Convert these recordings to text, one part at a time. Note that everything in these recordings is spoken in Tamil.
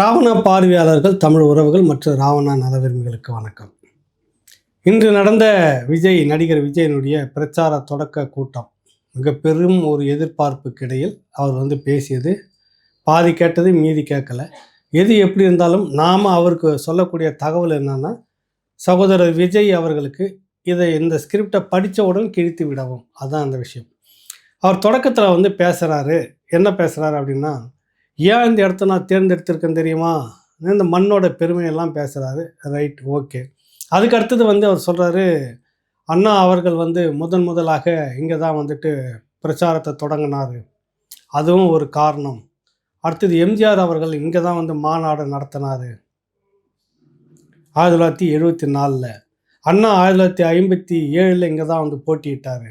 ராவண பார்வையாளர்கள் தமிழ் உறவுகள் மற்றும் ராவணா நலவிரும்பிகளுக்கு வணக்கம். இன்று நடந்த விஜய் நடிகர் விஜயனுடைய பிரச்சார தொடக்க கூட்டம். மிக பெரும் ஒரு எதிர்பார்ப்புக்கு இடையில் அவர் வந்து பேசியது பாதி கேட்டது மீதி கேட்கல. எது எப்படி இருந்தாலும் நாம் அவருக்கு சொல்லக்கூடிய தகவல் என்னன்னா சகோதரர் விஜய் அவர்களுக்கு இதை இந்த ஸ்கிரிப்டை படித்தவுடன் கிழித்து விடவும். அதுதான் அந்த விஷயம். அவர் தொடக்கத்தில் வந்து பேசுகிறாரு என்ன பேசுகிறாரு அப்படின்னா ஏன் இந்த இடத்த நான் தேர்ந்தெடுத்திருக்கேன் தெரியுமா? இந்த மண்ணோட பெருமையெல்லாம் பேசுகிறாரு ரைட் ஓகே அதுக்கு அடுத்தது வந்து அவர் சொல்கிறாரு அண்ணா அவர்கள் வந்து முதன் முதலாக இங்கே தான் வந்துட்டு பிரச்சாரத்தை தொடங்கினார். அதுவும் ஒரு காரணம். அடுத்தது எம்ஜிஆர் அவர்கள் இங்கே தான் வந்து மாநாடு நடத்தினார். ஆயிரத்தி தொள்ளாயிரத்தி எழுபத்தி நாலில். அண்ணா ஆயிரத்தி தொள்ளாயிரத்தி ஐம்பத்தி ஏழில் இங்கே தான் வந்து போட்டியிட்டார்.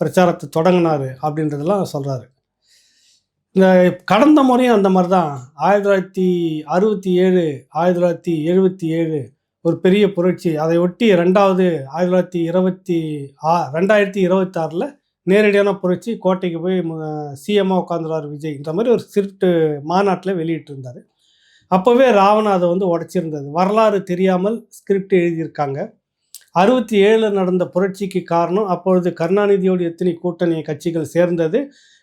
பிரச்சாரத்தை தொடங்கினார். அப்படின்றதெல்லாம் சொல்கிறாரு கடந்த முறையும் அந்த மாதிரி தான் ஆயிரத்தி தொள்ளாயிரத்தி அறுபத்தி ஏழு ஆயிரத்தி தொள்ளாயிரத்தி எழுபத்தி ஏழு ஒரு பெரிய புரட்சி. அதை ஒட்டி ரெண்டாவது ஆயிரத்தி தொள்ளாயிரத்தி இருபத்தி ஆ ரெண்டாயிரத்தி இருபத்தாறில் நேரடியான புரட்சி. கோட்டைக்கு போய் சிஎம்மாக உட்காந்துருவார் விஜய். இந்த மாதிரி ஒரு ஸ்கிரிப்ட் மாநாட்டில் வெளியிட்டிருந்தார். அப்போவே ராவண அதை வந்து உடச்சிருந்தது. வரலாறு தெரியாமல் ஸ்கிரிப்ட் எழுதியிருக்காங்க. அறுபத்தி ஏழில் நடந்த புரட்சிக்கு காரணம் அப்பொழுது கருணாநிதியோடு எத்தனை கூட்டணி கட்சிகள் சேர்ந்தது.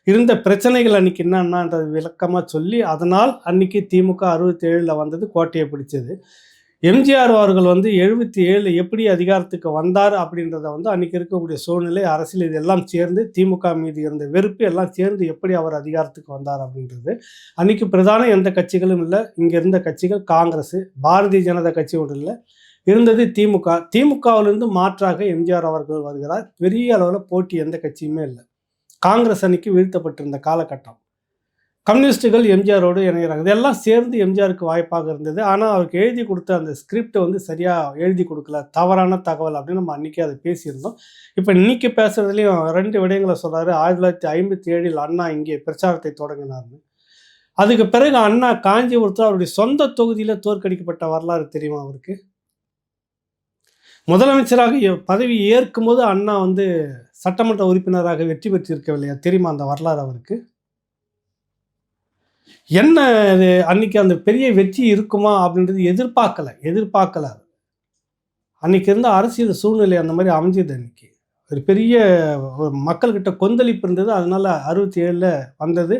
இருந்த பிரச்சனைகள் அன்னைக்கு என்னென்னன்றது விளக்கமாக சொல்லி அதனால் அன்னைக்கு திமுக அறுபத்தி ஏழில் வந்தது கோட்டையை பிடிச்சது. எம்ஜிஆர் அவர்கள் வந்து எழுபத்தி ஏழு எப்படி அதிகாரத்துக்கு வந்தார் அப்படின்றத வந்து அன்றைக்கி இருக்கக்கூடிய சூழ்நிலை அரசியல் இதெல்லாம் சேர்ந்து திமுக மீது இருந்த வெறுப்பு எல்லாம் சேர்ந்து எப்படி அவர் அதிகாரத்துக்கு வந்தார் அப்படின்றது. அன்றைக்கி பிரதான எந்த கட்சிகளும் இல்லை இங்கே இருந்த கட்சிகள் காங்கிரஸ் பாரதிய ஜனதா கட்சி ஒன்று இல்லை. இருந்தது திமுக. திமுகவிலிருந்து மாற்றாக எம்ஜிஆர் அவர்கள் வருகிறார். பெரிய அளவில் போட்டி எந்த கட்சியுமே இல்லை. காங்கிரஸ் அன்னைக்கு வீழ்த்தப்பட்டிருந்த காலகட்டம். கம்யூனிஸ்டுகள் எம்ஜிஆரோடு இணைகிறாங்க இதெல்லாம் சேர்ந்து எம்ஜிஆருக்கு வாய்ப்பாக இருந்தது. ஆனால் அவருக்கு எழுதி கொடுத்த அந்த ஸ்கிரிப்டை வந்து சரியாக எழுதி கொடுக்கல. தவறான தகவல் அப்படின்னு நம்ம அன்றைக்கி அதை பேசியிருந்தோம். இப்போ இன்னைக்கு பேசுகிறதுலையும் ரெண்டு விடயங்களை சொல்கிறாரு ஆயிரத்தி தொள்ளாயிரத்தி ஐம்பத்தி ஏழில் அண்ணா இங்கே பிரச்சாரத்தை தொடங்கினார்னு. அதுக்கு பிறகு அண்ணா காஞ்சிபுரத்தில் அவருடைய சொந்த தொகுதியில் தோற்கடிக்கப்பட்ட வரலாறு தெரியுமா அவருக்கு? முதலமைச்சராக பதவி ஏற்கும் போது அண்ணா வந்து சட்டமன்ற உறுப்பினராக வெற்றி பெற்றிருக்கவில்லையா தெரியுமா? அந்த வரலாறு அவருக்கு? என்ன அன்னைக்கு அந்த பெரிய வெற்றி இருக்குமா அப்படின்றது எதிர்பார்க்கல. எதிர்பார்க்கல அன்னைக்கு இருந்த அரசியல் சூழ்நிலை அந்த மாதிரி அமைஞ்சது அன்னைக்கு. ஒரு பெரிய ஒரு மக்கள்கிட்ட கொந்தளிப்பு இருந்தது. அதனால அறுபத்தி ஏழில் வந்தது.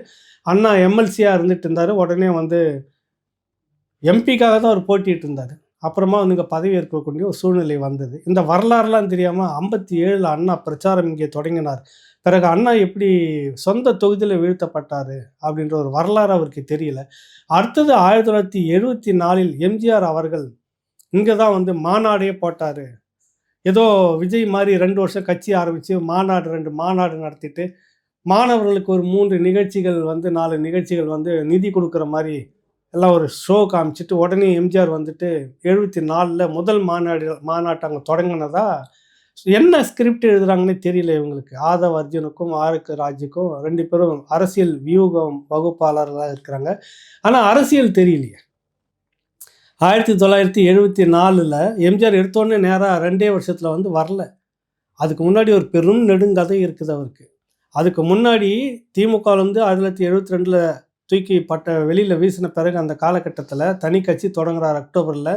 அண்ணா எம்எல்சியாக இருந்துட்டு இருந்தார். உடனே வந்து எம்பிக்காக தான் அவர் போட்டிட்டு இருந்தார். அப்புறமா வந்து இங்கே பதவி ஏற்கக்கூடிய ஒரு சூழ்நிலை வந்தது. இந்த வரலாறுலாம் தெரியாமல் ஐம்பத்தி ஏழில் அண்ணா பிரச்சாரம் இங்கே தொடங்கினார். பிறகு அண்ணா எப்படி சொந்த தொகுதியில் வீழ்த்தப்பட்டார் அப்படின்ற ஒரு வரலாறு அவருக்கு தெரியல. அடுத்தது ஆயிரத்தி தொள்ளாயிரத்தி எழுபத்தி நாலில் எம்ஜிஆர் அவர்கள் இங்கே தான் வந்து மாநாடே போட்டார். ஏதோ விஜய் மாதிரி ரெண்டு வருஷம் கட்சி ஆரம்பித்து மாநாடு ரெண்டு மாநாடு நடத்திட்டு மாணவர்களுக்கு ஒரு மூன்று நிகழ்ச்சிகள் வந்து நாலு நிகழ்ச்சிகள் வந்து நிதி கொடுக்குற மாதிரி எல்லாம் ஒரு ஷோ காமிச்சிட்டு உடனே எம்ஜிஆர் வந்துட்டு எழுபத்தி நாலில் முதல் மாநாடு மாநாட்டை அங்கே தொடங்கினதா? என்ன ஸ்கிரிப்ட் எழுதுறாங்கன்னே தெரியல இவங்களுக்கு. ஆதவ் அர்ஜுனுக்கும் ஆருக்கு ராஜுக்கும் ரெண்டு பேரும் அரசியல் வியூகம் வகுப்பாளர்களாக இருக்கிறாங்க. ஆனால் அரசியல் தெரியலையே. ஆயிரத்தி தொள்ளாயிரத்தி எழுபத்தி நாலில் எம்ஜிஆர் எடுத்தோடனே நேராக ரெண்டே வருஷத்தில் வந்து வரல. அதுக்கு முன்னாடி ஒரு பெரும் நெடுங்கதை இருக்குது அவருக்கு. அதுக்கு முன்னாடி திமுகவில் வந்து ஆயிரத்தி தொள்ளாயிரத்தி எழுபத்தி ரெண்டில் தூக்கி பட்ட வெளியில் வீசின பிறகு அந்த காலகட்டத்தில் தனி கட்சி தொடங்குறார் அக்டோபரில்.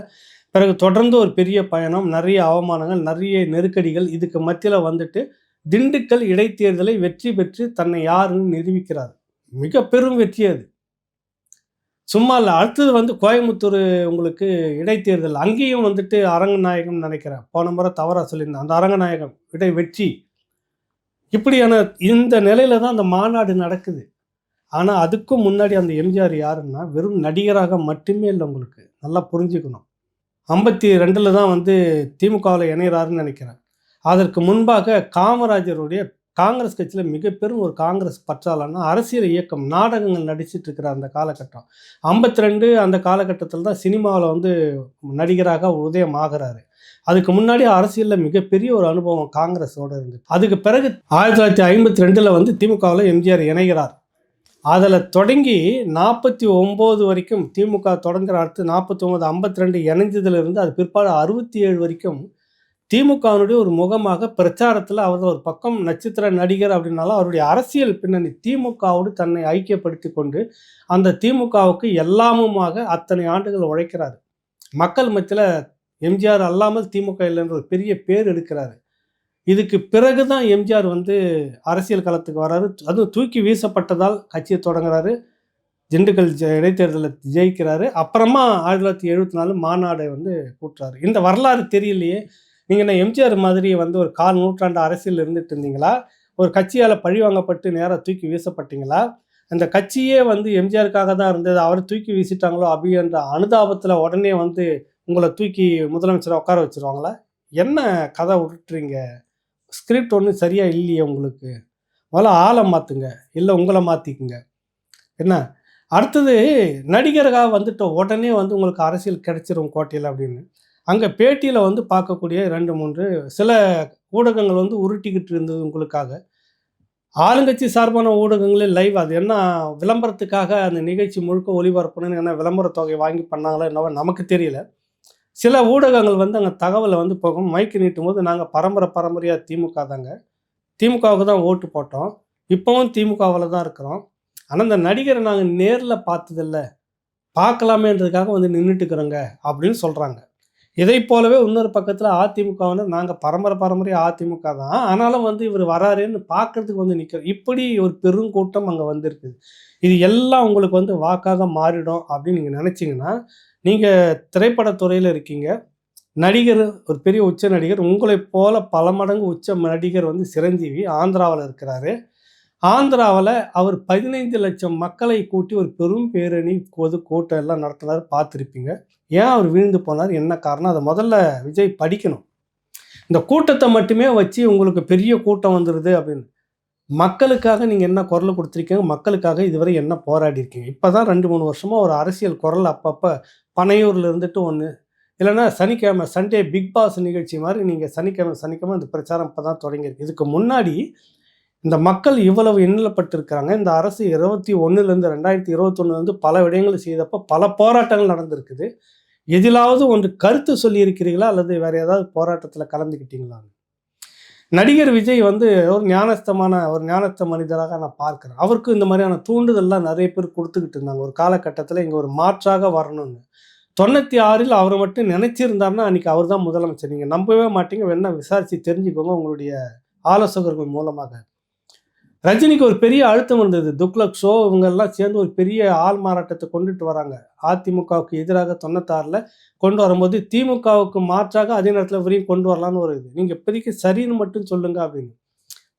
பிறகு தொடர்ந்து ஒரு பெரிய பயணம் நிறைய அவமானங்கள் நிறைய நெருக்கடிகள் இதுக்கு மத்தியில் வந்துட்டு திண்டுக்கல் இடைத்தேர்தலை வெற்றி பெற்று தன்னை யாருன்னு நிரூபிக்கிறார். மிக பெரும் வெற்றி அது. சும்மா இல்லை அடுத்தது வந்து கோயம்புத்தூர் உங்களுக்கு இடைத்தேர்தல். அங்கேயும் வந்துட்டு அரங்கநாயகம் நினைக்கிறேன். போன முறை தவறாக சொல்லியிருந்தேன். அந்த அரங்கநாயகம் இடை வெற்றி இப்படியான இந்த நிலையில தான் அந்த மாநாடு நடக்குது. ஆனால் அதுக்கும் முன்னாடி அந்த எம்ஜிஆர் யாருன்னா வெறும் நடிகராக மட்டுமே இல்லை உங்களுக்கு. நல்லா புரிஞ்சுக்கணும். ஐம்பத்தி ரெண்டில் தான் வந்து திமுகவில் இணைகிறாருன்னு நினைக்கிறேன். அதற்கு முன்பாக காமராஜருடைய காங்கிரஸ் கட்சியில் மிகப்பெரும் ஒரு காங்கிரஸ் பற்றாளன்னா அரசியல் இயக்கம் நாடகங்கள் நடிச்சிட்டு இருக்கிற அந்த காலகட்டம். ஐம்பத்தி ரெண்டு அந்த காலகட்டத்தில் தான் சினிமாவில் வந்து நடிகராக உதயம் ஆகிறாரு. அதுக்கு முன்னாடி அரசியலில் மிகப்பெரிய ஒரு அனுபவம் காங்கிரஸோட இருந்து அதுக்கு பிறகு ஆயிரத்தி தொள்ளாயிரத்தி ஐம்பத்தி ரெண்டில் வந்து திமுகவில் எம்ஜிஆர் இணைகிறார். அதில் தொடங்கி நாற்பத்தி ஒம்பது வரைக்கும் திமுக தொடங்குற அடுத்து நாற்பத்தி ஒம்பது ஐம்பத்தி ரெண்டு இணைஞ்சதுலேருந்து அது பிற்பாடு அறுபத்தி ஏழு வரைக்கும் திமுகவினுடைய ஒரு முகமாக பிரச்சாரத்தில் அவர் ஒரு பக்கம் நட்சத்திர நடிகர் அப்படின்னாலும் அவருடைய அரசியல் பின்னணி திமுகவோடு தன்னை ஐக்கியப்படுத்தி கொண்டு அந்த திமுகவுக்கு எல்லாமுமாக அத்தனை ஆண்டுகள் உழைக்கிறார். மக்கள் மத்தியில் எம்ஜிஆர் அல்லாமல் திமுக இல்லைன்ற ஒரு பெரிய பேர் எடுக்கிறாரு. இதுக்கு பிறகு தான் எம்ஜிஆர் வந்து அரசியல் களத்துக்கு வராரு. அதுவும் தூக்கி வீசப்பட்டதால் கட்சியை தொடங்குறாரு. திண்டுக்கல் ஜெ இடைத்தேர்தலில் ஜெயிக்கிறாரு. அப்புறமா ஆயிரத்தி தொள்ளாயிரத்தி எழுபத்தி நாலு மாநாடை வந்து கூட்டுறாரு. இந்த வரலாறு தெரியலையே. நீங்கள் என்ன எம்ஜிஆர் மாதிரி வந்து ஒரு கால் நூற்றாண்டு அரசியல் இருந்துட்டு இருந்தீங்களா? ஒரு கட்சியால் பழி வாங்கப்பட்டு நேராக தூக்கி வீசப்பட்டீங்களா? அந்த கட்சியே வந்து எம்ஜிஆருக்காக தான் இருந்தது. அவர் தூக்கி வீசிட்டாங்களோ அப்படின்ற அனுதாபத்தில் உடனே வந்து உங்களை தூக்கி முதலமைச்சரை உட்கார வச்சிருவாங்களா? என்ன கதை விட்டுறீங்க ஸ்கிரிப்ட் ஒன்றும் சரியாக இல்லையே உங்களுக்கு? முதல்ல ஆளை மாற்றுங்க இல்லை உங்களை மாற்றிக்குங்க என்ன? அடுத்தது நடிகராக வந்துட்ட உடனே வந்து உங்களுக்கு அரசியல் கிடைச்சிரும் கோட்டையில் அப்படின்னு. அங்கே பேட்டியில் வந்து பார்க்கக்கூடிய ரெண்டு மூன்று சில ஊடகங்கள் வந்து உருட்டிக்கிட்டு இருந்தது உங்களுக்காக. ஆளுங்கட்சி சார்பான ஊடகங்களே லைவ் அது என்ன விளம்பரத்துக்காக அந்த நிகழ்ச்சி முழுக்க ஒளிபரப்பணும்னு என்ன விளம்பர தொகை வாங்கி பண்ணாங்களோ என்னவோ நமக்கு தெரியல. சில ஊடகங்கள் வந்து அங்கே தகவலை வந்து போகும். மைக்கு நீட்டும் போது நாங்கள் பரம்பரை பரம்பரையாக திமுக தாங்க திமுகவுக்கு தான் ஓட்டு போட்டோம். இப்போவும் திமுகவில் தான் இருக்கிறோம். ஆனால் இந்த நடிகரை நாங்கள் நேரில் பார்த்ததில்ல. பார்க்கலாமேன்றதுக்காக வந்து நின்றுட்டுக்கிறோங்க அப்படின்னு சொல்கிறாங்க இதை போலவே இன்னொரு பக்கத்தில் அதிமுகவினர் நாங்கள் பரம்பரை பரம்பரையாக அதிமுக தான். ஆனாலும் வந்து இவர் வராருன்னு பார்க்கறதுக்கு வந்து நிற்கிறோம் இப்படி ஒரு பெருங்கூட்டம் அங்கே வந்திருக்குது இது எல்லாம் உங்களுக்கு வந்து வாக்காக மாறிடும் அப்படின்னு நீங்கள் நினச்சிங்கன்னா நீங்கள் திரைப்படத்துறையில் இருக்கீங்க. நடிகர் ஒரு பெரிய உச்ச நடிகர் உங்களைப் போல பல மடங்கு உச்ச நடிகர் வந்து சிரஞ்சீவி ஆந்திராவில் இருக்கிறாரு. ஆந்திராவில் அவர் பதினைந்து லட்சம் மக்களை கூட்டி ஒரு பெரும் பேரணி பொது கூட்டம் எல்லாம் நடத்தினார் பார்த்துருப்பீங்க. ஏன் அவர் வீழ்ந்து போனார்? என்ன காரணம்? அதை முதல்ல விஜய் படிக்கணும். இந்த கூட்டத்தை மட்டுமே வச்சு உங்களுக்கு பெரிய கூட்டம் வந்துடுது அப்படின்னு. மக்களுக்காக நீங்கள் என்ன குரல் கொடுத்துருக்கீங்க? மக்களுக்காக இதுவரை என்ன போராடி இருக்கீங்க? இப்போ தான் ரெண்டு மூணு வருஷமாக ஒரு அரசியல் குரல் அப்பப்போ பனையூரில் இருந்துட்டு ஒன்று இல்லைன்னா சனிக்கிழமை சண்டே பிக் பாஸ் நிகழ்ச்சி மாதிரி நீங்கள் சனிக்கிழமை சனிக்கிழமை இந்த பிரச்சாரம் இப்போ தான் தொடங்கியிருக்கு இதுக்கு முன்னாடி இந்த மக்கள் இவ்வளவு எண்ணிலப்பட்டிருக்கிறாங்க இந்த அரசு இருபத்தி ஒன்றுலேருந்து ரெண்டாயிரத்தி இருபத்தொன்னுலேருந்து பல விடயங்கள் செய்தப்போ பல போராட்டங்கள் நடந்திருக்குது. எதிலாவது ஒன்று கருத்து சொல்லியிருக்கிறீங்களா? அல்லது வேற ஏதாவது போராட்டத்தில் கலந்துக்கிட்டீங்களா நடிகர் விஜய் வந்து ஒரு ஞானஸ்தமான ஒரு ஞானஸ்த மனிதராக நான் பார்க்குறேன். அவருக்கு இந்த மாதிரியான தூண்டுதல்லாம் நிறைய பேர் கொடுத்துக்கிட்டு இருந்தாங்க. ஒரு காலகட்டத்தில் இங்கே ஒரு மாற்றாக வரணும்னு. தொண்ணூற்றி ஆறில் அவர் மட்டும் நினச்சிருந்தார்னா அன்றைக்கி அவர் தான் முதலமைச்சர். நீங்கள் நம்பவே மாட்டீங்க. வேணா விசாரித்து தெரிஞ்சுக்கோங்க உங்களுடைய ஆலோசகர்கள் மூலமாக. ரஜினிக்கு ஒரு பெரிய அழுத்தம் இருந்தது. துக்லக் ஷோ இவங்கெல்லாம் சேர்ந்து ஒரு பெரிய ஆள் மாறாட்டத்தை கொண்டுட்டு வராங்க. அதிமுகவுக்கு எதிராக தொண்ணூத்தாறில் கொண்டு வரும்போது திமுகவுக்கு மாற்றாக அதே நேரத்தில் இவரையும் கொண்டு வரலான்னு ஒரு இது. நீங்கள் இப்போதைக்கு சரின்னு மட்டும் சொல்லுங்க அப்படின்னு.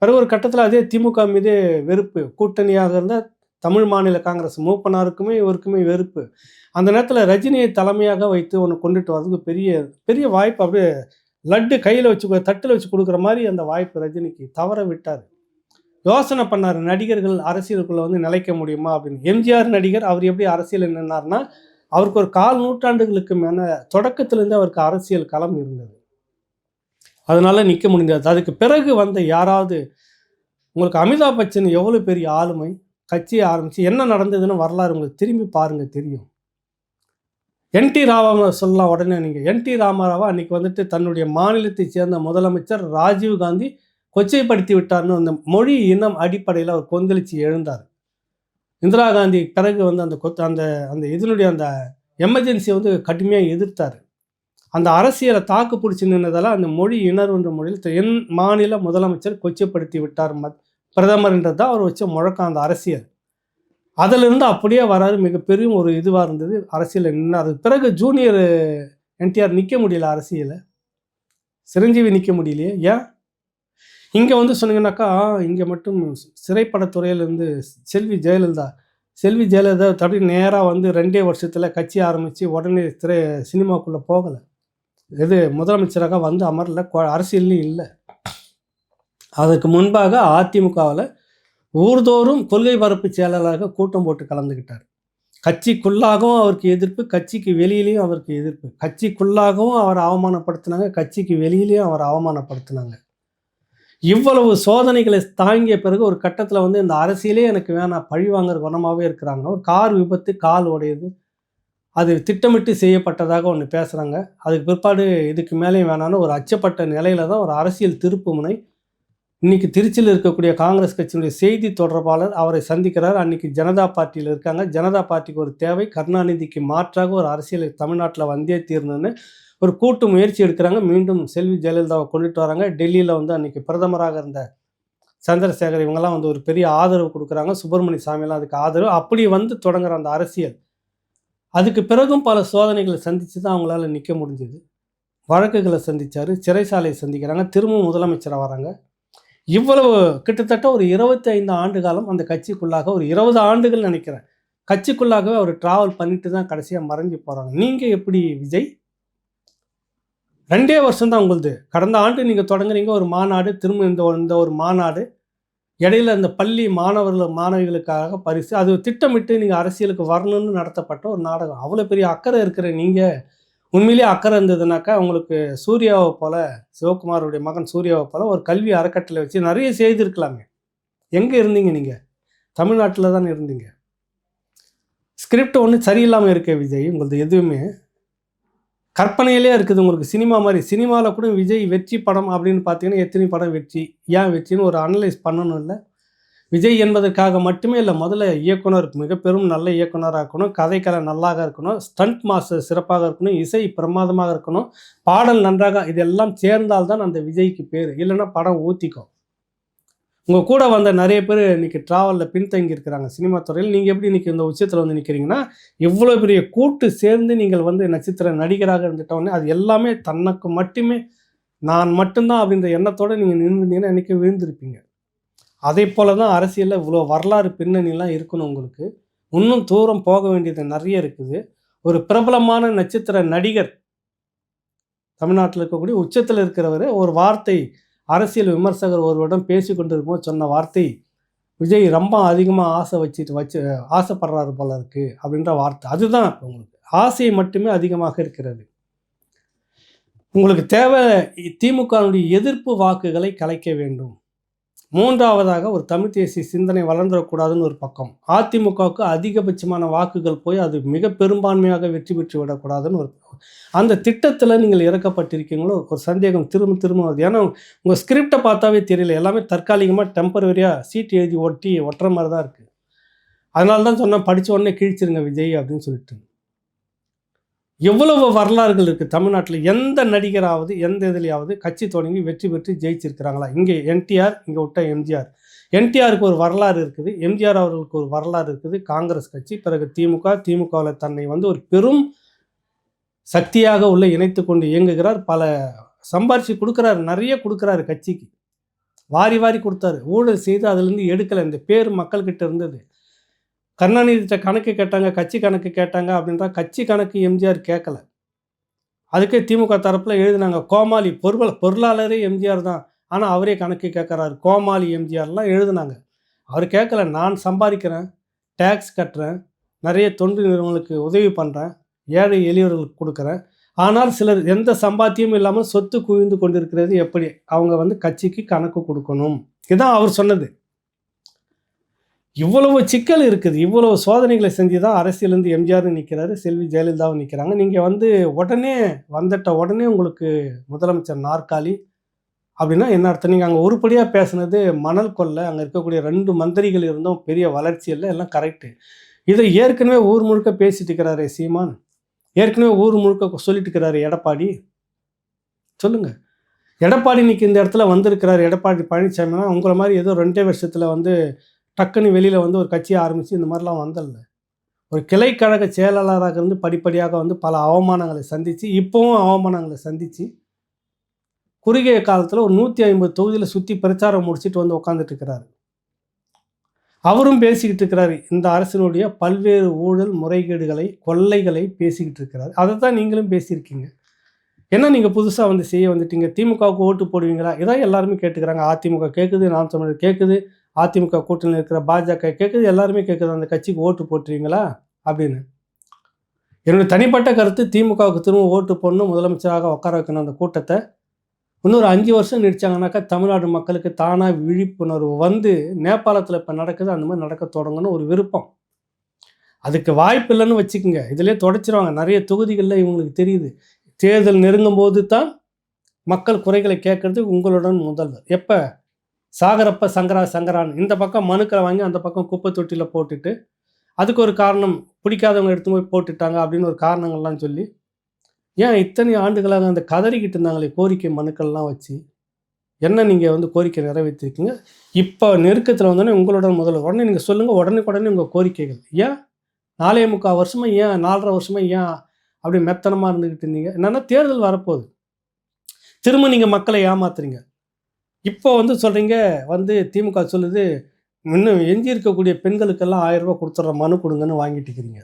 பிறகு ஒரு கட்டத்தில் அதே திமுக மீதே வெறுப்பு. கூட்டணியாக இருந்தால் தமிழ் மாநில காங்கிரஸ் மூப்பனாருக்குமே இவருக்குமே வெறுப்பு. அந்த நேரத்தில் ரஜினியை தலைமையாக வைத்து ஒன்று கொண்டுட்டு வரதுக்கு பெரிய பெரிய வாய்ப்பு அப்படியே லட்டு கையில் வச்சு தட்டில் வச்சு கொடுக்குற மாதிரி அந்த வாய்ப்பு ரஜினிக்கு தவற விட்டார். யோசனை பண்ணார் நடிகர்கள் அரசியலுக்குள்ளே வந்து நிலைக்க முடியுமா அப்படின்னு. எம்ஜிஆர் நடிகர் அவர் எப்படி அரசியல் நின்னார்னா அவருக்கு ஒரு கால் நூற்றாண்டுகளுக்கு மேலே தொடக்கத்திலேருந்து அவருக்கு அரசியல் களம் இருந்தது. அதனால நிற்க முடிஞ்சது அதுக்கு பிறகு வந்த யாராவது உங்களுக்கு அமிதாப் பச்சன் எவ்வளோ பெரிய ஆளுமை கட்சியை ஆரம்பித்து என்ன நடந்ததுன்னு வரலாறு உங்களுக்கு திரும்பி பாருங்கள் தெரியும். என் டி சொல்லலாம் உடனே நீங்கள் என் டி ராமாராவா அன்றைக்கி வந்துட்டு தன்னுடைய மாநிலத்தை சேர்ந்த முதலமைச்சர் ராஜீவ் காந்தி கொச்சைப்படுத்தி விட்டார்னு அந்த மொழி இனம் அடிப்படையில் அவர் கொந்தளித்து எழுந்தார். இந்திரா காந்தி பிறகு வந்து அந்த கொத்து அந்த அந்த இதனுடைய அந்த எமர்ஜென்சியை வந்து கடுமையாக எதிர்த்தார். அந்த அரசியலை தாக்கு பிடிச்சி நின்றதால் அந்த மொழி இணர்வுன்ற மொழியில் என் மாநில முதலமைச்சர் கொச்சைப்படுத்தி விட்டார் மத் பிரதமர்ன்றது தான் அவர் வச்ச முழக்கம் அந்த அரசியல். அதிலிருந்து அப்படியே வராது மிகப்பெரிய ஒரு இதுவாக இருந்தது அரசியலில் நின்னார். பிறகு ஜூனியர் என்டிஆர் நிற்க முடியல அரசியலை. சிரஞ்சீவி நிற்க முடியலையே. ஏன்? இங்கே வந்து சொன்னீங்கன்னாக்கா இங்கே மட்டும் சிறைப்படத்துறையிலேருந்து செல்வி ஜெயலலிதா செல்வி ஜெயலலிதா தப்பி நேராக வந்து ரெண்டே வருஷத்தில் கட்சி ஆரம்பித்து உடனே திரை சினிமாக்குள்ளே போகலை. இது முதலமைச்சராக வந்து அமரல கொ- அரசியல்லையும் இல்லை. அதற்கு முன்பாக அதிமுகவில் ஊர்தோறும் கொள்கை பரப்பு செயலாளராக கூட்டம் போட்டு கலந்துக்கிட்டார் கட்சிக்குள்ளாகவும் அவருக்கு எதிர்ப்பு கட்சிக்கு வெளியிலையும் அவருக்கு எதிர்ப்பு. கட்சிக்குள்ளாகவும் அவர் அவமானப்படுத்தினாங்க கட்சிக்கு வெளியிலையும் அவர் அவமானப்படுத்தினாங்க. இவ்வளவு சோதனைகளை தாங்கிய பிறகு ஒரு கட்டத்தில் வந்து இந்த அரசியலே எனக்கு வேணாம் பழி வாங்குற குணமாகவே இருக்கிறாங்க. ஒரு கார் விபத்து கால் உடையுது. அது திட்டமிட்டு செய்யப்பட்டதாக ஒன்று பேசுகிறாங்க அதுக்கு பிற்பாடு இதுக்கு மேலேயும் வேணான்னு ஒரு அச்சப்பட்ட நிலையில தான் ஒரு அரசியல் திருப்புமுனை இன்னைக்கு திருச்சியில் இருக்கக்கூடிய காங்கிரஸ் கட்சியினுடைய செய்தி தொடர்பாளர் அவரை சந்திக்கிறார். அன்னைக்கு ஜனதா பார்ட்டியில் இருக்காங்க. ஜனதா பார்ட்டிக்கு ஒரு தேவை கருணாநிதிக்கு மாற்றாக ஒரு அரசியல் தமிழ்நாட்டில் வந்தே தீர்ணுன்னு ஒரு கூட்டு முயற்சி எடுக்கிறாங்க. மீண்டும் செல்வி ஜெயலலிதாவை கொண்டுட்டு வராங்க. டெல்லியில் வந்து அன்றைக்கி பிரதமராக இருந்த சந்திரசேகர் இவங்கெல்லாம் வந்து ஒரு பெரிய ஆதரவு கொடுக்குறாங்க. சுப்பிரமணிய சாமியெல்லாம் அதுக்கு ஆதரவு. அப்படி வந்து தொடங்குற அந்த அரசியல் அதுக்கு பிறகும் பல சோதனைகளை சந்தித்து தான் அவங்களால நிற்க முடிஞ்சது. வழக்குகளை சந்தித்தார் சிறைசாலையை சந்திக்கிறாங்க. திரும்பவும் முதலமைச்சராக வராங்க. இவ்வளவு கிட்டத்தட்ட ஒரு இருபத்தி ஐந்து ஆண்டு காலம் அந்த கட்சிக்குள்ளாக ஒரு இருபது ஆண்டுகள் நினைக்கிறேன். கட்சிக்குள்ளாகவே அவர் டிராவல் பண்ணிட்டு தான் கடைசியாக மறைஞ்சு போகிறாங்க நீங்கள் எப்படி விஜய்? ரெண்டே வருஷம் தான் உங்களுது. கடந்த ஆண்டு நீங்கள் தொடங்குறீங்க ஒரு மாநாடு திரும்ப இந்த ஒரு- இந்த ஒரு மாநாடு. இடையில இந்த பள்ளி மாணவர்கள் மாணவிகளுக்காக பரிசு அது திட்டமிட்டு நீங்கள் அரசியலுக்கு வரணும்னு நடத்தப்பட்ட ஒரு நாடகம். அவ்வளோ பெரிய அக்கறை இருக்கிற நீங்கள் உண்மையிலேயே அக்கறை இருந்ததுனாக்கா உங்களுக்கு சூர்யாவை போல சிவகுமாருடைய மகன் சூர்யாவை போல ஒரு கல்வி அறக்கட்டளை வச்சு நிறைய செய்திருக்கலாமே எங்கே இருந்தீங்க நீங்கள் தமிழ்நாட்டில் தானே இருந்தீங்க. ஸ்கிரிப்ட் ஒன்றும் சரியில்லாமல் இருக்க விஜய் உங்களது எதுவுமே. கற்பனையிலே இருக்குது உங்களுக்கு சினிமா மாதிரி. சினிமாவில் கூட விஜய் வெற்றி படம் அப்படின்னு பார்த்தீங்கன்னா எத்தனை படம் வெற்றி ஏன் வெற்றின்னு ஒரு அனலைஸ் பண்ணணும் இல்லை. விஜய் என்பதற்காக மட்டுமே இல்லை முதல்ல இயக்குனர் மிக பெரும் நல்ல இயக்குனராக இருக்கணும் கதைக்கலை நல்லாக இருக்கணும் ஸ்டண்ட் மாஸ்டர் சிறப்பாக இருக்கணும் இசை பிரமாதமாக இருக்கணும் பாடல் நன்றாக இதெல்லாம் சேர்ந்தால்தான் அந்த விஜய்க்கு பேர். இல்லைன்னா படம் ஊற்றிக்கும் உங்கள் கூட வந்த நிறைய பேர் இன்றைக்கி ட்ராவலில் பின்தங்கி இருக்கிறாங்க. சினிமா துறையில். நீங்கள் எப்படி இன்றைக்கி இந்த உச்சத்தில் வந்து நிற்கிறீங்கன்னா இவ்வளோ பெரிய கூட்டு சேர்ந்து நீங்கள் வந்து நட்சத்திர நடிகராக இருந்துட்டோன்னே அது எல்லாமே தனக்கு மட்டுமே நான் மட்டும்தான் அப்படின்ற எண்ணத்தோடு நீங்கள் நின்றுருந்தீங்கன்னா இன்றைக்கி விழுந்திருப்பீங்க. அதே போல தான் அரசியலில் இவ்வளோ வரலாறு பின்னணிலாம் இருக்கணும் உங்களுக்கு. இன்னும் தூரம் போக வேண்டியது நிறைய இருக்குது. ஒரு பிரபலமான நட்சத்திர நடிகர் தமிழ்நாட்டில் இருக்கக்கூடிய உச்சத்தில் இருக்கிறவர் ஒரு வார்த்தை அரசியல் விமர்சகர் ஒருவரிடம் பேசி கொண்டிருக்கும்போது சொன்ன வார்த்தை விஜய் ரொம்ப அதிகமாக ஆசை வச்சுட்டு வச்சு ஆசைப்படுறாரு போல இருக்குது அப்படின்ற வார்த்தை. அதுதான் இப்போ உங்களுக்கு. ஆசை மட்டுமே அதிகமாக இருக்கிறது. உங்களுக்கு தேவை திமுகவுடைய எதிர்ப்பு வாக்குகளை கலைக்க வேண்டும். மூன்றாவதாக ஒரு தமிழ் தேசிய சிந்தனை வளர்ந்துடக்கூடாதுன்னு ஒரு பக்கம். அதிமுகவுக்கு அதிகபட்சமான வாக்குகள் போய் அது மிக பெரும்பான்மையாக வெற்றி பெற்று விடக்கூடாதுன்னு ஒரு பக்கம். அந்த திட்டத்தில் நீங்கள் இறக்கப்பட்டிருக்கீங்களோ ஒரு சந்தேகம் திரும்ப திரும்ப வருது. ஏன்னா உங்கள் ஸ்கிரிப்டை பார்த்தாவே தெரியல. எல்லாமே தற்காலிகமாக டெம்பரவரியாக சீட் எழுதி ஒட்டி ஒட்டுற மாதிரி தான் இருக்குது அதனால தான் சொன்னேன் படித்த உடனே கிழிச்சிருங்க விஜய் அப்படின்னு சொல்லிட்டு. எவ்வளவு வரலாறுகள் இருக்குது தமிழ்நாட்டில்? எந்த நடிகராவது எந்த இதுலையாவது கட்சி தொடங்கி வெற்றி பெற்று ஜெயிச்சிருக்கிறாங்களா? இங்கே என்டிஆர் இங்கே விட்ட எம்ஜிஆர். என்டிஆருக்கு ஒரு வரலாறு இருக்குது. எம்ஜிஆர் அவர்களுக்கு ஒரு வரலாறு இருக்குது. காங்கிரஸ் கட்சி பிறகு திமுக திமுகவில் தன்னை வந்து ஒரு பெரும் சக்தியாக உள்ள இணைத்து கொண்டு இயங்குகிறார். பல சம்பாரிச்சு கொடுக்குறாரு. நிறைய கொடுக்குறாரு கட்சிக்கு. வாரி வாரி கொடுத்தாரு. ஊழல் செய்து அதுலேருந்து எடுக்கலை. இந்த பேர் மக்கள்கிட்ட இருந்தது. கருணாநிதிட்ட கணக்கு கேட்டாங்க கட்சி கணக்கு கேட்டாங்க அப்படின்றா கட்சி கணக்கு எம்ஜிஆர் கேட்கல அதுக்கே திமுக தரப்பில் எழுதினாங்க கோமாளி பொருள் பொருளாளரே எம்ஜிஆர் தான். ஆனால் அவரே கணக்கு கேட்குறாரு கோமாளி எம்ஜிஆர்லாம் எழுதினாங்க. அவர் கேட்கல நான் சம்பாதிக்கிறேன் டேக்ஸ் கட்டுறேன் நிறைய தொண்டு நிறுவனங்களுக்கு உதவி பண்ணுறேன் ஏழை எளியவர்களுக்கு கொடுக்குறேன். ஆனால் சிலர் எந்த சம்பாத்தியமும் இல்லாமல் சொத்து குவிந்து கொண்டிருக்கிறது எப்படி? அவங்க வந்து கட்சிக்கு கணக்கு கொடுக்கணும். இதுதான் அவர் சொன்னது. இவ்வளவு சிக்கல் இருக்குது. இவ்வளவு சோதனைகளை செஞ்சு தான் அரசியலேருந்து எம்ஜிஆர் நிற்கிறாரு செல்வி ஜெயலலிதாவும் நிற்கிறாங்க நீங்கள் வந்து உடனே வந்துட்ட உடனே உங்களுக்கு முதலமைச்சர் நாற்காலி அப்படின்னா என்ன அர்த்தம்? நீங்கள் அங்கே உருப்படியாக பேசுனது மணல் கொள்ளை அங்கே இருக்கக்கூடிய ரெண்டு மந்திரிகள் இருந்தும் பெரிய வளர்ச்சி இல்லை எல்லாம் கரெக்டு இதை ஏற்கனவே ஊர் முழுக்க பேசிட்டு இருக்கிறாரு சீமான். ஏற்கனவே ஊர் முழுக்க சொல்லிட்டு இருக்கிறாரு எடப்பாடி. சொல்லுங்க. எடப்பாடி இன்னைக்கு இந்த இடத்துல வந்திருக்கிறார். எடப்பாடி பழனிசாமினா உங்களை மாதிரி ஏதோ ரெண்டே வருஷத்தில் வந்து டக்குன்னு வெளியில் வந்து ஒரு கட்சியை ஆரம்பித்து இந்த மாதிரிலாம் வந்தல ஒரு கிளைக்கழக செயலாளராக இருந்து படிப்படியாக வந்து பல அவமானங்களை சந்தித்து இப்போவும் அவமானங்களை சந்தித்து குறுகிய காலத்தில் ஒரு நூற்றி ஐம்பது தொகுதியில் சுற்றி பிரச்சாரம் முடிச்சுட்டு வந்து உட்காந்துட்டு இருக்கிறாரு. அவரும் பேசிக்கிட்டு இருக்கிறார். இந்த அரசினுடைய பல்வேறு ஊழல் முறைகேடுகளை கொள்ளைகளை பேசிக்கிட்டு இருக்கிறார். அதை தான் நீங்களும் பேசியிருக்கீங்க. என்ன நீங்கள் புதுசாக வந்து செய்ய வந்துட்டீங்க? திமுகவுக்கு ஓட்டு போடுவீங்களா? இதான் எல்லாருமே கேட்டுக்கிறாங்க. அதிமுக கேட்குது நாம் தமிழர் கேட்குது அதிமுக கூட்டணியில் இருக்கிற பாஜக கேட்குது எல்லாருமே கேட்குது அந்த கட்சிக்கு ஓட்டு போட்டுருவீங்களா அப்படின்னு. என்னுடைய தனிப்பட்ட கருத்து திமுகவுக்கு திரும்ப ஓட்டு போடணும் முதலமைச்சராக உட்கார வைக்கணும் அந்த கூட்டத்தை. இன்னொரு அஞ்சு வருஷம் நடிச்சாங்கனாக்கா தமிழ்நாடு மக்களுக்கு தானாக விழிப்புணர்வு வந்து நேபாளத்தில் இப்போ நடக்குது அந்த மாதிரி நடக்க தொடங்கணும் ஒரு விருப்பம். அதுக்கு வாய்ப்பு இல்லைன்னு வச்சுக்கோங்க. இதிலே தொடச்சிருவாங்க. நிறைய தொகுதிகளில் இவங்களுக்கு தெரியுது. தேர்தல் நெருங்கும் போது தான் மக்கள் குறைகளை கேட்கறது உங்களுடன் முதல்வர். எப்போ? சாகரப்ப சங்கரா சங்கரான் இந்த பக்கம் மனுக்களை வாங்கி அந்த பக்கம் குப்பை தொட்டியில் போட்டுட்டு அதுக்கு ஒரு காரணம் பிடிக்காதவங்க எடுத்து போய் போட்டுட்டாங்க அப்படின்னு ஒரு காரணங்கள்லாம் சொல்லி ஏன் இத்தனை ஆண்டுகளாக அந்த கதறிக்கிட்டு இருந்தாங்களே கோரிக்கை மனுக்கள்லாம் வச்சு என்ன நீங்கள் வந்து கோரிக்கை நிறைவேற்றிருக்கீங்க? இப்போ நெருக்கத்தில் வந்தோடனே உங்களோட முதல்ல உடனே நீங்கள் சொல்லுங்கள் உடனே உடனே உங்கள் கோரிக்கைகள். ஏன்? நாலே முக்கால் வருஷமா ஏன் நாலரை வருஷமா ஏன் அப்படி மெத்தனமாக இருந்துக்கிட்டு இருந்தீங்க? என்னென்னா தேர்தல் வரப்போகுது. திரும்ப நீங்கள் மக்களை ஏமாத்துறீங்க. இப்போ வந்து சொல்கிறீங்க வந்து திமுக சொல்லுது இன்னும் எஞ்சி இருக்கக்கூடிய பெண்களுக்கெல்லாம் ஆயிரம் ரூபாய் கொடுத்துட்ற மனு கொடுங்கன்னு வாங்கிட்டு இருக்கிறீங்க.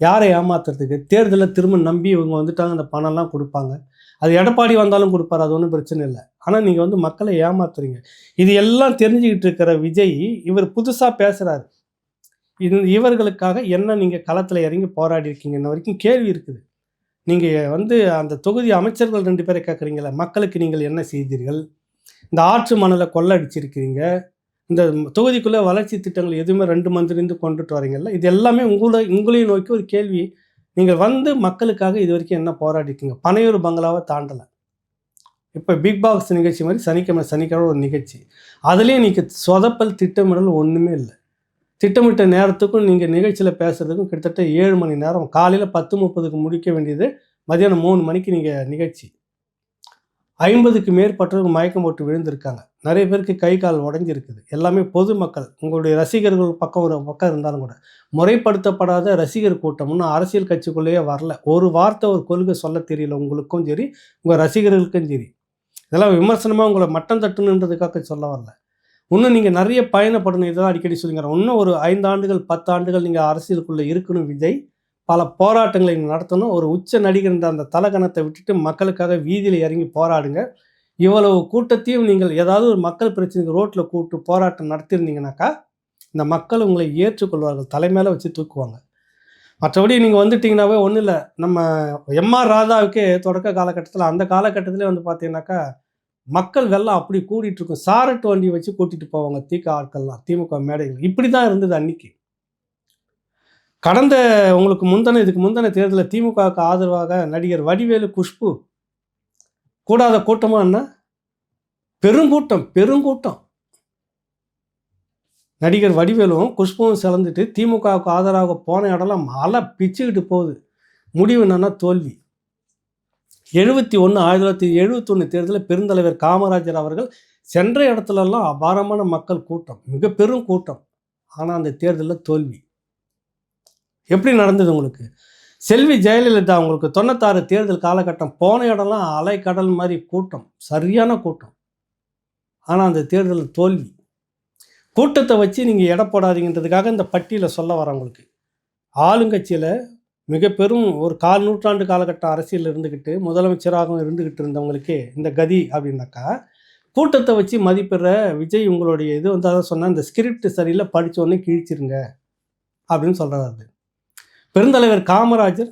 யாரை ஏமாத்துறதுக்கு? தேர்தலில் திரும்ப நம்பி இவங்க வந்துட்டாங்க அந்த பணம்லாம் கொடுப்பாங்க. அது எடப்பாடி வந்தாலும் கொடுப்பாரு அது ஒன்றும் பிரச்சனை இல்லை. ஆனால் நீங்கள் வந்து மக்களை ஏமாத்துறீங்க. இது எல்லாம் தெரிஞ்சுக்கிட்டு இருக்கிற விஜய் இவர் புதுசாக பேசுகிறாரு இது இவர்களுக்காக என்ன நீங்கள் களத்தில் இறங்கி போராடி இருக்கீங்க இன்ன வரைக்கும் கேள்வி இருக்குது. நீங்கள் வந்து அந்த தொகுதி அமைச்சர்கள் ரெண்டு பேரை கேட்குறீங்களே மக்களுக்கு நீங்கள் என்ன செய்தீர்கள்? இந்த ஆற்று மணலை கொள்ளடிச்சிருக்கிறீங்க. இந்த தொகுதிக்குள்ளே வளர்ச்சி திட்டங்கள் எதுவுமே ரெண்டு மந்திரிந்து கொண்டுட்டு வரீங்கல்ல? இது எல்லாமே உங்களை உங்களையும் நோக்கி ஒரு கேள்வி. நீங்கள் வந்து மக்களுக்காக இது வரைக்கும் என்ன போராடிக்கீங்க பனையூர் பங்களாவை தாண்டலை. இப்போ பிக் பாஸ் நிகழ்ச்சி மாதிரி சனிக்கிழமை சனிக்கிழமை ஒரு நிகழ்ச்சி. அதுலேயும் நீங்கள் சொதப்பல் திட்டமிடல் ஒன்றுமே இல்லை. திட்டமிட்ட நேரத்துக்கும் நீங்கள் நிகழ்ச்சியில் பேசுகிறதுக்கும் கிட்டத்தட்ட ஏழு மணி நேரம். காலையில் பத்து முப்பதுக்கு முடிக்க வேண்டியது மதியானம் மூணு மணிக்கு நீங்கள் நிகழ்ச்சி. ஐம்பதுக்கு மேற்பட்டவங்க மயக்கம் போட்டு விழுந்திருக்காங்க. நிறைய பேருக்கு கை கால் உடஞ்சிருக்குது. எல்லாமே பொதுமக்கள் உங்களுடைய ரசிகர்கள் பக்கம் ஒரு பக்கம் இருந்தாலும் கூட முறைப்படுத்தப்படாத ரசிகர் கூட்டம் இன்னும் அரசியல் கட்சிக்குள்ளேயே வரல. ஒரு வார்த்தை ஒரு கொள்கை சொல்ல தெரியல உங்களுக்கும் சரி உங்கள் ரசிகர்களுக்கும் சரி. இதெல்லாம் விமர்சனமாக உங்களை மட்டம் தட்டுணுன்றதுக்காக சொல்ல வரல. இன்னும் நீங்கள் நிறைய பயணப்படணும் இதெல்லாம் அடிக்கடி சொல்லுங்க இன்னும் ஒரு ஐந்து ஆண்டுகள் பத்து ஆண்டுகள் நீங்கள் அரசியலுக்குள்ளே இருக்கணும் விஜய். பல போராட்டங்களை நடத்தணும். ஒரு உச்ச நடிகர் அந்த தலகணத்தை விட்டுட்டு மக்களுக்காக வீதியில் இறங்கி போராடுங்க. இவ்வளவு கூட்டத்தையும் நீங்கள் ஏதாவது ஒரு மக்கள் பிரச்சனைக்கு ரோட்டில் கூப்பிட்டு போராட்டம் நடத்தியிருந்தீங்கனாக்கா இந்த மக்கள் உங்களை ஏற்றுக்கொள்வார்கள். தலைமையில வச்சு தூக்குவாங்க. மற்றபடி நீங்கள் வந்துட்டீங்கன்னாவே ஒன்றும் இல்லை. நம்ம எம்ஆர் ராதாவுக்கே தொடக்க காலகட்டத்தில் அந்த காலகட்டத்திலே வந்து பார்த்தீங்கன்னாக்கா மக்கள் வெள்ளம் அப்படி கூட்டிகிட்டு இருக்கும். சாரட்டு வண்டியை வச்சு கூட்டிகிட்டு போவாங்க. தீக்க ஆட்கள்லாம் திமுக மேடைகள் இப்படி தான் இருந்தது அன்னைக்கு. கடந்த உங்களுக்கு முந்தின இதுக்கு முந்தின தேர்தலில் திமுகவுக்கு ஆதரவாக நடிகர் வடிவேலு குஷ்பு கூடாத கூட்டமா என்ன? பெருங்கூட்டம் பெருங்கூட்டம் நடிகர் வடிவேலும் குஷ்புவும் சிலந்துட்டு திமுகவுக்கு ஆதரவாக போன இடம்லாம் மழை பிச்சுக்கிட்டு போகுது. முடிவு என்னன்னா தோல்வி. எழுபத்தி ஒன்று ஆயிரத்தி தொள்ளாயிரத்தி எழுபத்தொன்று தேர்தலில் பெருந்தலைவர் காமராஜர் அவர்கள் சென்ற இடத்துலலாம் அபாரமான மக்கள் கூட்டம் மிக பெரும் கூட்டம். ஆனால் அந்த தேர்தலில் தோல்வி. எப்படி நடந்தது உங்களுக்கு? செல்வி ஜெயலலிதா உங்களுக்கு தொண்ணூத்தாறு தேர்தல் காலகட்டம் போன இடம்லாம் அலைக்கடல் மாதிரி கூட்டம் சரியான கூட்டம். ஆனால் அந்த தேர்தல் தோல்வி. கூட்டத்தை வச்சு நீங்கள் எடை போடாதீங்கன்றதுக்காக இந்த பட்டியலை சொல்ல வரேன் உங்களுக்கு. ஆளுங்கட்சியில் மிக பெரும் ஒரு கால் நூற்றாண்டு காலகட்ட அரசியல் இருந்துக்கிட்டு முதலமைச்சராகவும் இருந்துக்கிட்டு இருந்தவங்களுக்கே இந்த கதி அப்படின்னாக்கா கூட்டத்தை வச்சு மதிப்பிடுற விஜய் உங்களுடைய இது வந்து அதை சொன்னால் இந்த ஸ்கிரிப்ட் சரியில்லை படித்தோடனே கிழிச்சிருங்க அப்படின்னு சொல்கிறாரு பெருந்தலைவர் காமராஜர்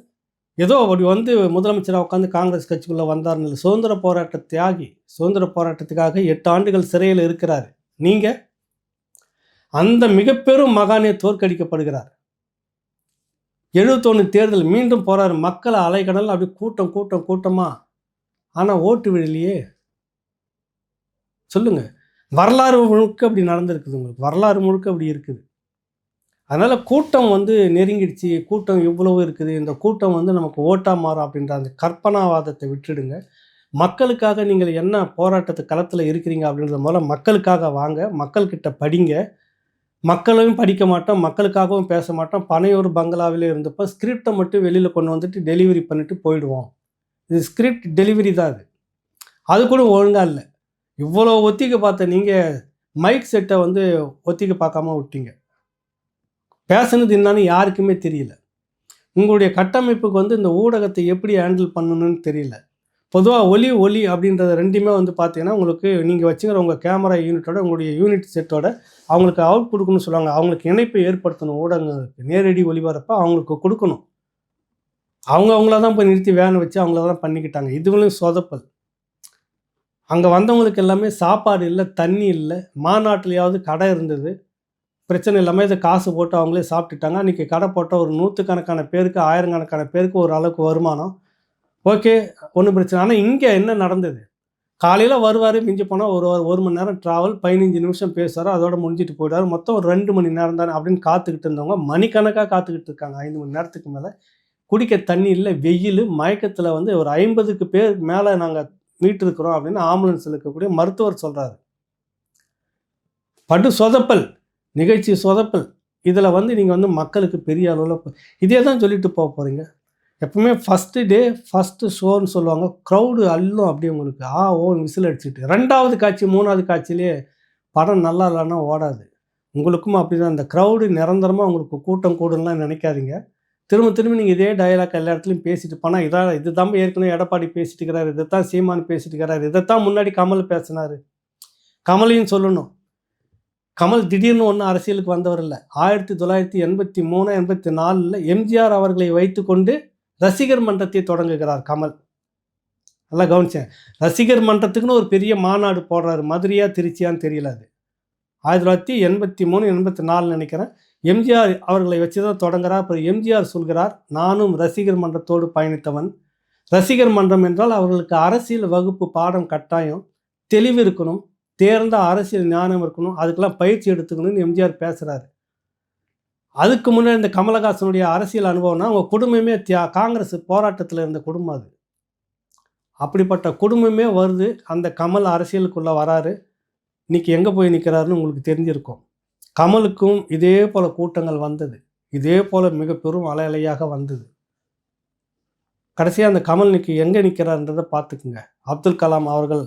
ஏதோ அப்படி வந்து முதலமைச்சராக உட்காந்து காங்கிரஸ் கட்சிக்குள்ளே வந்தார்னு இல்லை. சுதந்திர போராட்ட தியாகி சுதந்திர போராட்டத்துக்காக எட்டு ஆண்டுகள் சிறையில் இருக்கிறார். நீங்கள் அந்த மிகப்பெரும் மகானே தோற்கடிக்கப்படுகிறார். எழுபத்தொன்று தேர்தல் மீண்டும் போகிறார் மக்களை அலைக்கடல் அப்படி கூட்டம் கூட்டம் கூட்டமாக ஆனால் ஓட்டு விழலையே. சொல்லுங்கள் வரலாறு முழுக்க அப்படி நடந்திருக்குது உங்களுக்கு. வரலாறு முழுக்க அப்படி இருக்குது. அதனால் கூட்டம் வந்து நெருங்கிடுச்சு. கூட்டம் இவ்வளவு இருக்குது? இந்த கூட்டம் வந்து நமக்கு ஓட்டா மாறும் அப்படின்ற அந்த கற்பனாவாதத்தை விட்டுடுங்க. மக்களுக்காக நீங்கள் என்ன போராட்டத்து களத்தில் இருக்கிறீங்க அப்படின்றது மூலம் மக்களுக்காக வாங்க. மக்கள்கிட்ட படிங்க. மக்களையும் படிக்க மாட்டோம். மக்களுக்காகவும் பேச மாட்டோம். பனையூர் பங்களாவிலே இருந்தப்போ ஸ்கிரிப்டை மட்டும் வெளியில் கொண்டு வந்துட்டு டெலிவரி பண்ணிட்டு போயிடுவோம். இது ஸ்கிரிப்ட் டெலிவரி தான் அது அது கூட ஒழுங்காக இல்லை. இவ்வளோ ஒத்திகை பார்த்த நீங்கள் மைக் செட்டை வந்து ஒத்திகை பார்க்காம விட்டீங்க. பேசுனது என்னன்னு யாருக்குமே தெரியல. உங்களுடைய கட்டமைப்புக்கு வந்து இந்த ஊடகத்தை எப்படி ஹேண்டில் பண்ணணும்னு தெரியல. பொதுவாக ஒலி ஒலி அப்படின்றத ரெண்டுமே வந்து பார்த்தீங்கன்னா உங்களுக்கு நீங்கள் வச்சுக்கிற உங்கள் கேமரா யூனிட்டோட உங்களுடைய யூனிட் செட்டோட அவங்களுக்கு அவுட் கொடுக்கணும்னு சொல்லுவாங்க. அவங்களுக்கு இணைப்பை ஏற்படுத்தணும். ஊடகங்களுக்கு நேரடி ஒளிபரப்பை அவங்களுக்கு கொடுக்கணும். அவங்க அவங்கள தான் போய் நிறுத்தி வேனை வச்சு அவங்கள தான் பண்ணிக்கிட்டாங்க. இதுவங்களும் சொதப்பல். அங்கே வந்தவங்களுக்கு எல்லாமே சாப்பாடு இல்லை தண்ணி இல்லை மாநாட்டிலையாவது கடை இருந்தது. பிரச்சனை இல்லாமல் இதை காசு போட்டு அவங்களே சாப்பிட்டுட்டாங்க. அன்றைக்கி கடை போட்ட ஒரு நூற்றுக்கணக்கான பேருக்கு ஆயிரக்கணக்கான பேருக்கு ஒரு அளவுக்கு வருமானம். ஓகே ஒன்றும் பிரச்சனை ஆனால் இங்கே என்ன நடந்தது? காலையில் வருவார் மிஞ்சி போனால் ஒரு ஒரு மணி நேரம் ட்ராவல் பதினஞ்சு நிமிஷம் பேசுவார் அதோட முடிஞ்சிட்டு போயிடுவார். மொத்தம் ஒரு ரெண்டு மணி நேரம் தானே அப்படின்னு காத்துக்கிட்டு இருந்தவங்க மணிக்கணக்காக காத்துக்கிட்டு இருக்காங்க. ஐந்து மணி நேரத்துக்கு மேலே. குடிக்க தண்ணி இல்லை வெயில் மயக்கத்தில் வந்து ஒரு ஐம்பதுக்கு பேர் மேலே நாங்கள் மீட்டிருக்கிறோம் அப்படின்னு ஆம்புலன்ஸில் இருக்கக்கூடிய மருத்துவர் சொல்கிறாரு படு சொதப்பல். நிகழ்ச்சி சொதப்பல். இதில் வந்து நீங்கள் வந்து மக்களுக்கு பெரிய அளவில் இதே தான் சொல்லிட்டு போக போகிறீங்க எப்பவுமே ஃபஸ்ட்டு டே ஃபஸ்ட்டு ஷோன்னு சொல்லுவாங்க. க்ரௌடு அள்ளும் அப்படியே உங்களுக்கு ஆ ஓன்னு விசில் அடிச்சுட்டு. ரெண்டாவது காட்சி மூணாவது காட்சியிலே படம் நல்லா இல்லைன்னா ஓடாது. உங்களுக்கும் அப்படி தான் அந்த க்ரௌடு நிரந்தரமாக உங்களுக்கு கூட்டம் கூடுலாம் நினைக்காதீங்க. திரும்ப திரும்ப நீங்கள் இதே டயலாக் எல்லா இடத்துலையும் பேசிட்டு போனால் இதான் இது தான் ஏற்கனவே எடப்பாடி பேசிட்டு இருக்கிறாரு இதைத்தான் சீமான் பேசிட்டு இருக்கிறாரு இதைத்தான் முன்னாடி கமல் பேசினார். கமலையும் சொல்லணும். கமல் திடீர்னு ஒன்றும் அரசியலுக்கு வந்தவர் இல்லை. ஆயிரத்தி தொள்ளாயிரத்தி எண்பத்தி மூணு எண்பத்தி நாலில் எம்ஜிஆர் அவர்களை வைத்துக்கொண்டு ரசிகர் மன்றத்தை தொடங்குகிறார் கமல். நல்லா கவனிச்சேன். ரசிகர் மன்றத்துக்குன்னு ஒரு பெரிய மாநாடு போடுறாரு. மதுரையா திருச்சியான்னு தெரியல அது. ஆயிரத்தி தொள்ளாயிரத்தி எண்பத்தி மூணு எண்பத்தி நாலு நினைக்கிறேன். எம்ஜிஆர் அவர்களை வச்சு தான் தொடங்குறார். அப்புறம் எம்ஜிஆர் சொல்கிறார் நானும் ரசிகர் மன்றத்தோடு பயணித்தவன். ரசிகர் மன்றம் என்றால் அவர்களுக்கு அரசியல் வகுப்பு பாடம் கட்டாயம் தெளிவு இருக்கணும். தேர்ந்த அரசியல் ஞானம் இருக்கணும். அதுக்கெல்லாம் பயிற்சி எடுத்துக்கணும்னு எம்ஜிஆர் பேசுகிறாரு அதுக்கு முன்னாடி இந்த கமலஹாசனுடைய அரசியல் அனுபவம்னா அவங்க குடும்பமே தியா காங்கிரஸ் போராட்டத்தில் இருந்த குடும்பம் அது. அப்படிப்பட்ட குடும்பமே வருது. அந்த கமல் அரசியலுக்குள்ளே வராரு. இன்னைக்கு எங்கே போய் நிற்கிறாருன்னு உங்களுக்கு தெரிஞ்சிருக்கும். கமலுக்கும் இதே போல் கூட்டங்கள் வந்தது. இதே போல் மிக பெரும் அலை அலையாக வந்தது. கடைசியாக அந்த கமல் இன்றைக்கி எங்கே நிற்கிறாருன்றதை பார்த்துக்குங்க. அப்துல் கலாம் அவர்கள்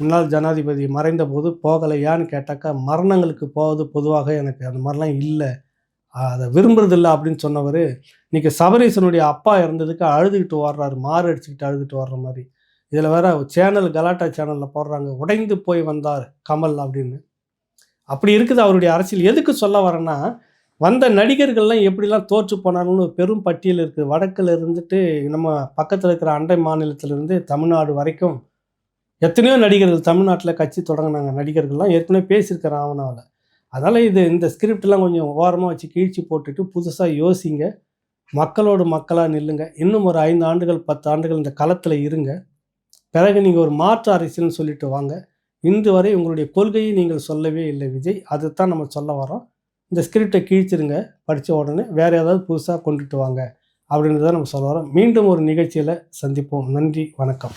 முன்னாள் ஜனாதிபதி மறைந்த போது போகலையான்னு கேட்டாக்கா மரணங்களுக்கு போவது பொதுவாக எனக்கு அந்த மாதிரிலாம் இல்லை. அதை விரும்புறதில்ல அப்படின்னு சொன்னவர் இன்றைக்கி சபரீசனுடைய அப்பா இறந்ததுக்கு அழுதுகிட்டு வர்றாரு மாறு அடிச்சுக்கிட்டு அழுதுகிட்டு வர்ற மாதிரி. இதில் வேற சேனல் கலாட்டா சேனலில் போடுறாங்க உடைந்து போய் வந்தார் கமல் அப்படின்னு. அப்படி இருக்குது அவருடைய அரசியல். எதுக்கு சொல்ல வரேன்னா வந்த நடிகர்கள்லாம் எப்படிலாம் தோற்று போனாங்கன்னு ஒரு பெரும் பட்டியல் இருக்குது வடக்கில் இருந்துட்டு நம்ம பக்கத்தில் இருக்கிற அண்டை மாநிலத்திலிருந்து தமிழ்நாடு வரைக்கும் எத்தனையோ நடிகர்கள் தமிழ்நாட்டில் கட்சி தொடங்கினாங்க. நடிகர்கள்லாம் ஏற்கனவே பேசியிருக்கிறேன் ஆவணாவில் அதனால் இது இந்த ஸ்கிரிப்டெலாம் கொஞ்சம் ஓரமாக வச்சு கீழ்ச்சி போட்டுட்டு புதுசாக யோசிங்க. மக்களோடு மக்களாக நில்லுங்க. இன்னும் ஒரு ஐந்து ஆண்டுகள் பத்து ஆண்டுகள் இந்த களத்தில் இருங்க. பிறகு நீங்கள் ஒரு மாற்று அரசியல்னு சொல்லிட்டு வாங்க. இன்று வரை உங்களுடைய கொள்கையை நீங்கள் சொல்லவே இல்லை விஜய். அதை தான் நம்ம சொல்ல வரோம் இந்த ஸ்கிரிப்டை கீழ்ச்சிருங்க. படித்த உடனே வேறு ஏதாவது புதுசாக கொண்டுட்டு வாங்க. அப்படின்றத நம்ம சொல்ல வரோம் மீண்டும் ஒரு நிகழ்ச்சியில் சந்திப்போம். நன்றி வணக்கம்.